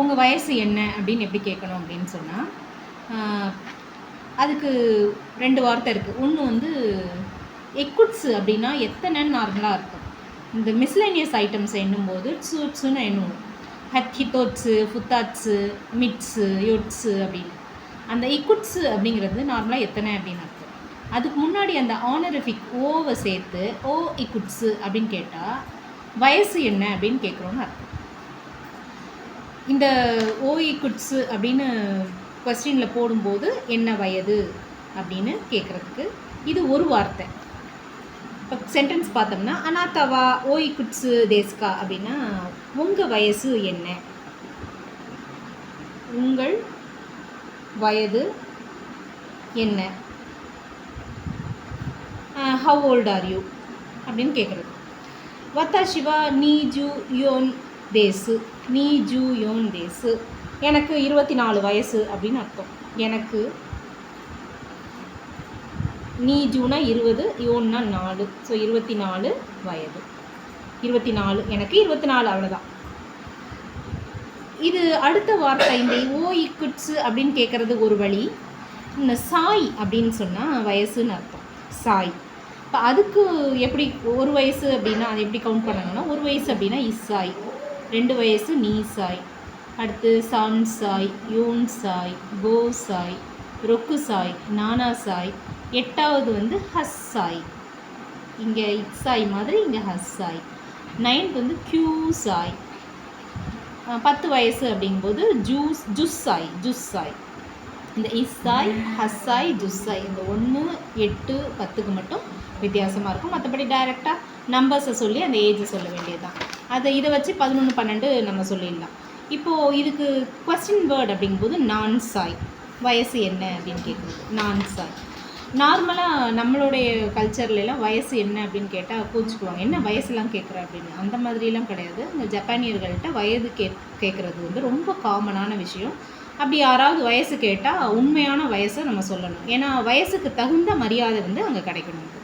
உங்கள் வயசு என்ன அப்படின்னு எப்படி கேட்கணும் அப்படின்னு சொன்னால் அதுக்கு ரெண்டு வார்த்தை இருக்குது ஒன்று வந்து எக்குட்ஸ் அப்படின்னா எத்தனைன்னு நார்மலாக இருக்கும். இந்த மிஸ்லேனியஸ் ஐட்டம்ஸ் எண்ணும்போது சூட்ஸுன்னு எண்ணுவோம். ஹத்தித்தோட்ஸு ஃபுத்தாட்ஸு மிட்ஸு யோட்ஸு அப்படின்னு. அந்த இக்குட்ஸு அப்படிங்கிறது நார்மலாக எத்தனை அப்படின்னு அர்த்தம். அதுக்கு முன்னாடி அந்த ஆனரிஃபிக் ஓவை சேர்த்து ஓ இக்குட்ஸு அப்படின்னு கேட்டால் வயசு என்ன அப்படின்னு கேட்குறோன்னு அர்த்தம். இந்த ஓஇ குட்ஸு அப்படின்னு கொஸ்டினில் போடும்போது என்ன வயது அப்படின்னு கேட்குறதுக்கு இது ஒரு வார்த்தை. இப்போ சென்டென்ஸ் பார்த்தோம்னா அனாத்தவா ஓய் குட்ஸு தேஸ்கா அப்படின்னா உங்கள் வயசு என்ன? உங்கள் வயது என்ன? ஹவ் ஓல்ட் ஆர் யூ அப்படின்னு கேட்குறது வத்தா சிவா நீ ஜூ யோன் தேசு. நீ ஜூ யோன் தேசு. எனக்கு இருபத்தி நாலு வயசு அப்படின்னு அர்த்தம். எனக்கு நீ ஜூனா இருபது யோன்னா நாலு. ஸோ இருபத்தி நாலு வயது. இருபத்தி நாலு எனக்கு இருபத்தி நாலு அவ்வளோதான் இது அடுத்த வார்த்தை இந்த ஓ இக்குட்ஸு அப்படின்னு கேட்குறது ஒரு வழி. இந்த சாய் அப்படின்னு சொன்னால் வயசுன்னு அர்த்தம். சாய். இப்போ அதுக்கு எப்படி ஒரு வயசு அப்படின்னா அது எப்படி கவுண்ட் பண்ணணும்னா ஒரு வயசு அப்படின்னா இசாய். ரெண்டு வயசு நீ சாய் அடுத்து சான் சாய் கோசாய் சாய் நானாசாய் சாய் ரொக்கு சாய் நானா சாய் எட்டாவது வந்து ஹஸ்ஸாய் இங்கே இக்ஸாய் மாதிரி இங்கே ஹஸ்ஸாய் நைன்த் வந்து க்யூசாய். பத்து வயசு அப்படிங்கும்போது ஜூஸ் ஜுஸ்ஸாய் ஜுஸ்ஸாய். இந்த இஸ்ஸாய் ஹஸ்ஸாய் ஜுஸ்ஸாய் இந்த ஒன்று எட்டு பத்துக்கு மட்டும் வித்தியாசமாக இருக்கும். மற்றபடி டைரெக்டாக நம்பர்ஸை சொல்லி அந்த ஏஜை சொல்ல வேண்டியதுதான். அதை இதை வச்சு பதினொன்று பன்னெண்டு நம்ம சொல்லிடலாம். இப்போது இதுக்கு கொஸ்டின் வேர்ட் அப்படிங்கும்போது நான் சாய் வயசு என்ன அப்படின்னு கேட்குறது நான் சாய் நார்மலாக நம்மளுடைய கல்ச்சர்லலாம் வயசு என்ன அப்படின்னு கேட்டால் கூச்சிக்குவாங்க என்ன வயசுலாம் கேட்குற அப்படின்னு? அந்த மாதிரிலாம் கிடையாது. இந்த ஜப்பானியர்கள்ட்ட வயது கே கேட்குறது வந்து ரொம்ப காமனான விஷயம். அப்படி யாராவது வயசு கேட்டால் உண்மையான வயசை நம்ம சொல்லணும். ஏன்னா வயசுக்கு தகுந்த மரியாதை வந்து அங்கே கிடைக்கணும்.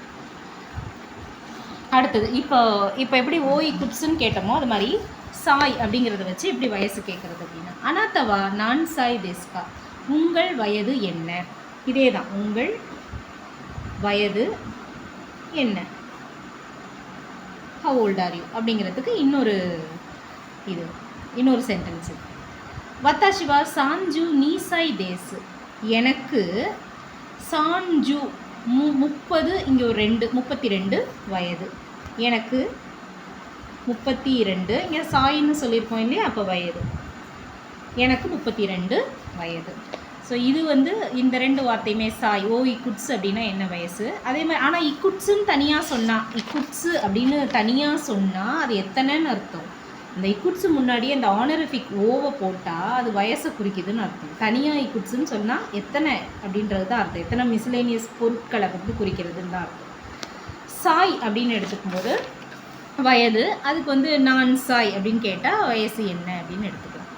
அடுத்தது இப்போ இப்போ எப்படி ஓய் குப்ஸ்ன்னு கேட்டோமோ அது மாதிரி சாய் அப்படிங்கிறத வச்சு எப்படி வயசு கேட்குறது அப்படின்னா. அனாத்தவா நான் சாய் தேஸ்கா. உங்கள் வயது என்ன? இதே தான் உங்கள் வயது என்ன? ஹவ் ஓல்ட் ஆர் யூ அப்படிங்கிறதுக்கு இன்னொரு இது இன்னொரு சென்டென்ஸ் வத்தாஷிவா சாஞ்சு நீசாய் தேசு. எனக்கு சாஞ்சு மு முப்பது இங்கே ஒரு ரெண்டு முப்பத்தி ரெண்டு வயது. எனக்கு முப்பத்தி இரண்டு இங்கே சாயின்னு சொல்லியிருக்கோம் இல்லையா? அப்போ வயது. எனக்கு முப்பத்தி ரெண்டு வயது. ஸோ இது வந்து இந்த ரெண்டு வார்த்தையுமே சாய் ஓ இக்குட்ஸ் அப்படின்னா என்ன வயசு? அதே மாதிரி ஆனால் இக்குட்ஸுன்னு தனியாக சொன்னால் இக்குட்ஸு அப்படின்னு தனியாக சொன்னால் அது எத்தனைன்னு அர்த்தம்? இந்த இக்குட்ஸு முன்னாடியே அந்த ஆனரிஃபிக் ஓவை போட்டால் அது வயசை குறிக்குதுன்னு அர்த்தம். தனியாக இக்குட்ஸுன்னு சொன்னால் எத்தனை அப்படின்றது தான் அர்த்தம். எத்தனை மிஸ்லேனியஸ் பொருட்களை வந்து குறிக்கிறதுன்னு தான் அர்த்தம். சாய் அப்படின்னு எடுத்துக்கும்போது வயது அதுக்கு வந்து நான் சாய் அப்படின்னு கேட்டால் வயசு என்ன அப்படின்னு எடுத்துக்கலாம்.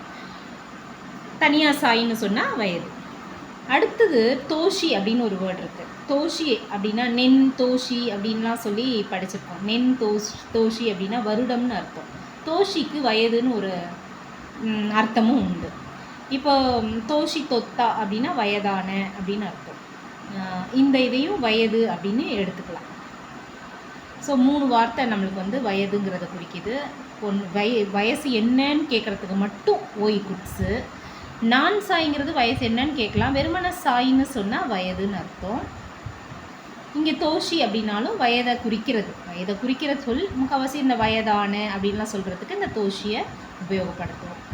தனியாக சாயின்னு சொன்னால் வயது. அடுத்தது தோஷி அப்படின்னு ஒரு வேர்டு இருக்குது தோஷி அப்படின்னா நென் தோஷி அப்படின்லாம் சொல்லி படிச்சிருக்கோம். நென் தோஷ் தோஷி அப்படின்னா வருடம்னு அர்த்தம். தோஷிக்கு வயதுன்னு ஒரு அர்த்தமும் உண்டு. இப்போ தோஷி தொத்தா அப்படின்னா வயதான அப்படின்னு அர்த்தம். இந்த இதையும் வயது அப்படின்னு எடுத்துக்கலாம். ஸோ மூணு வார்த்தை நம்மளுக்கு வந்து வயதுங்கிறத குறிக்குது. ஒன் வய வயசு என்னன்னு கேட்குறதுக்கு மட்டும் ஓய் குட்ஸு. நான் சாய்ங்கிறது வயசு என்னன்னு கேட்கலாம். வெறுமன சாயின்னு சொன்னால் வயதுன்னு அர்த்தம். இங்கே தோஷி அப்படின்னாலும் வயதை குறிக்கிறது. வயதை குறிக்கிற சொல் முக்கால்வாசி இந்த வயதான? அப்படின்லாம் சொல்கிறதுக்கு இந்த தோஷியை உபயோகப்படுத்துவோம்.